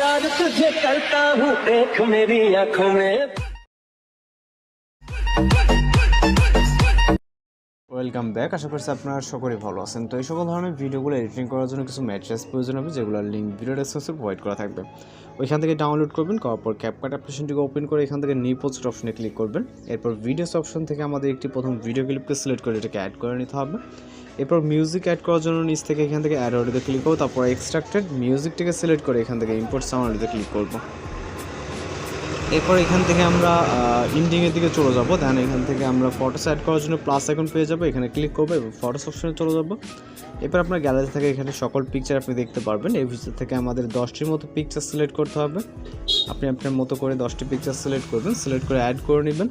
प्यार तुझे करता हूँ देख मेरी आँखों में। Welcome back. আশা করছি আপনারা সকলেই ভালো আছেন। তো এই সকল ধরনের ভিডিওগুলো এডিটিং করার জন্য কিছু ম্যাট্রেস প্রয়োজন হবে যেগুলোর লিঙ্ক ভিডিও ডেসক্রিপশনে প্রোভাইড করা থাকবে। ওইখান থেকে ডাউনলোড করবেন, করার পর ক্যাপকাট অ্যাপ্লিকেশনটিকে ওপেন করে এখান থেকে নিউ পোস্ট অপশনে ক্লিক করবেন। এরপর ভিডিওস অপশন থেকে আমাদের একটি প্রথম ভিডিও ক্লিপকে সিলেক্ট করে এটাকে অ্যাড করে নিতে হবে। এরপর মিউজিক অ্যাড করার জন্য নিচ থেকে এখান থেকে অ্যাড অডিওতে ক্লিক করব, তারপর এক্সট্রাক্টেড মিউজিকটিকে সিলেক্ট করে এখান থেকে ইম্পোর্ট সাউন্ড ক্লিক করব। এরপর এখান থেকে আমরা ইন্ডিংয়ের দিকে চলে যাব। দেন এখান থেকে আমরা ফটোস অ্যাড করার জন্য প্লাস এখন পেয়ে যাব। এখানে ক্লিক করব এবং ফটোস অপশনে চলে যাব। এরপর আপনার গ্যালারি থেকে এখানে সকল পিকচার আপনি দেখতে পারবেন। এই ভিতর থেকে আমাদের দশটির মতো পিকচার সিলেক্ট করতে হবে। আপনি আপনার মতো করে দশটি পিকচার সিলেক্ট করবেন সিলেক্ট করে অ্যাড করে নেবেন।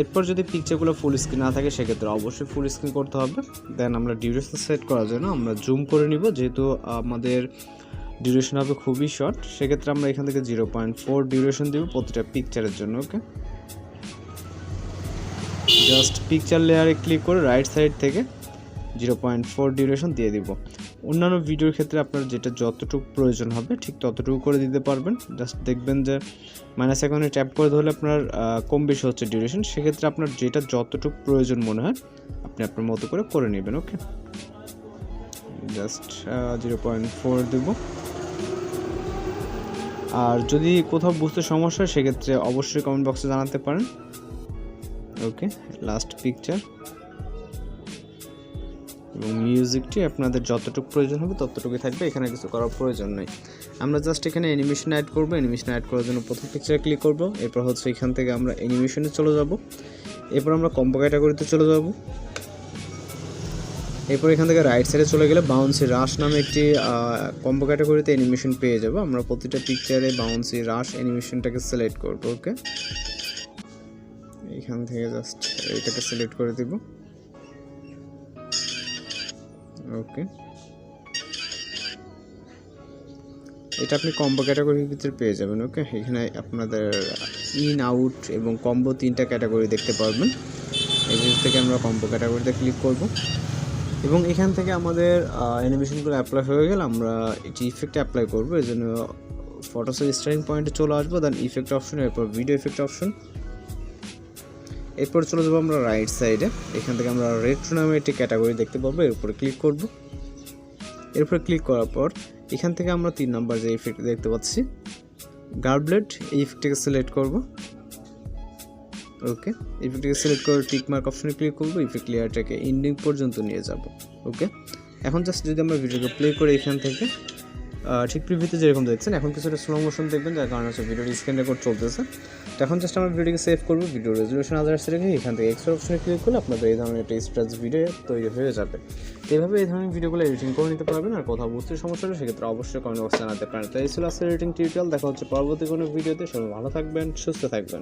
এরপর যদি পিকচারগুলো ফুল স্ক্রিন না থাকে, সেক্ষেত্রে অবশ্যই ফুল স্ক্রিন করতে হবে। দেন আমরা ডিউরেশন সেট করার জন্য আমরা জুম করে নিব। যেহেতু আমাদের ডিউরেশন হবে খুবই শর্ট সেক্ষেত্রে আমরা এখান থেকে জিরো পয়েন্ট ফোর ডিউরেশন দিব প্রতিটা পিকচারের জন্য ওকে জাস্ট পিকচার লেয়ারে ক্লিক করে রাইট সাইড থেকে জিরো পয়েন্ট ফোর ডিউরেশন দিয়ে দিব। অন্যান্য ভিডিওর ক্ষেত্রে আপনার যেটা যতটুকু প্রয়োজন হবে, ঠিক ততটুকু করে দিতে পারবেন। জাস্ট দেখবেন যে মাইনাস অ্যাকাউন্টে ট্যাপ করে ধরলে আপনার কম বেশি হচ্ছে ডিউরেশন সেক্ষেত্রে আপনার যেটা যতটুকু প্রয়োজন মনে হয়, আপনি আপনার মতো করে করে নেবেন okay just zero point four দেবো। আর যদি কোথাও বুঝতে সমস্যা হয়, সেক্ষেত্রে অবশ্যই কমেন্ট বক্সে জানাতে পারেন। ওকে লাস্ট পিকচার এবং মিউজিকটি আপনাদের যতটুকু প্রয়োজন হবে, ততটুকুই থাকবে। এখানে কিছু করার প্রয়োজন নেই। আমরা জাস্ট এখানে অ্যানিমেশন অ্যাড করব। অ্যানিমেশন অ্যাড করার জন্য প্রথম পিকচারে ক্লিক করব। এরপর হচ্ছে এখান থেকে আমরা অ্যানিমেশনে চলে যাব। এরপর আমরা কম্পো ক্যাটাগরিতে চলে যাব। এরপর এখান থেকে রাইট সাইডে চলে গেলে বাউন্সি রাশ নামে একটি কম্বো ক্যাটাগরিতে অ্যানিমেশন পেয়ে যাব। আমরা প্রতিটা পিকচারে বাউন্সি রাশ অ্যানিমেশনটাকে সিলেক্ট করব ওকে এখান থেকে জাস্ট এটাকে সিলেক্ট করে দিব। ওকে এটা আপনি কম্বো ক্যাটাগরির ভিতরে পেয়ে যাবেন ওকে এখানে আপনাদের ইন আউট এবং কম্বো তিনটা ক্যাটাগরি দেখতে পারবেন। এই থেকে আমরা কম্বো ক্যাটাগরিতে ক্লিক করব। এবং এখান থেকে আমাদের অ্যানিমেশনগুলো অ্যাপ্লাই হয়ে গেলে আমরা এটি ইফেক্ট অ্যাপ্লাই করব, এই জন্য ফটোসের স্টার্টিং পয়েন্টে চলে আসব দেন ইফেক্ট অপশন এরপর ভিডিও ইফেক্ট অপশন এরপর চলে যাব আমরা রাইট সাইডে এখান থেকে আমরা রেট্রো নামে একটি ক্যাটাগরি দেখতে পাবো, এর উপরে ক্লিক করব। এরপর ক্লিক করার পর এখান থেকে আমরা তিন নাম্বার যে ইফেক্ট দেখতে পাচ্ছি গার্বলেট এই ইফেক্টটিকে সিলেক্ট করব। ওকে? ইফেক্টটিকে সিলেক্ট করে টিক মার্ক অপশনে ক্লিক করব ইফেক্ট লেয়ারটাকে এন্ডিং পর্যন্ত নিয়ে যাব, ওকে? এখন জাস্ট যদি আমরা ভিডিওকে প্লে করে এখান থেকে ঠিক প্রিভিউতে যেরকম দেখছেন, এখন কিছুটা স্লো মোশন দেখবেন, যার কারণে হচ্ছে ভিডিওর স্ক্রিন রেকর্ড চলতেছে। তো এখন জাস্ট আমরা ভিডিওকে সেভ করব ভিডিও রেজলিউশন আদার্স রেখে এখান থেকে এক্সট্রা অপশনে ক্লিক করলে আপনাদের এই ধরনের একটা স্ট্রেচ ভিডিও তৈরি হয়ে যাবে। এইভাবে এই ধরনের ভিডিওগুলো এডিটিং করে নিতে পারবেন, আর কোথাও বুঝতে সমস্যা হলে সেক্ষেত্রে অবশ্যই কমেন্ট বক্সে জানাতে পারেন। তো এই ছিল আজকের এডিটিং টিউটোরিয়াল দেখা হচ্ছে পরবর্তী কোনো ভিডিওতে সবাই ভালো থাকবেন, সুস্থ থাকবেন।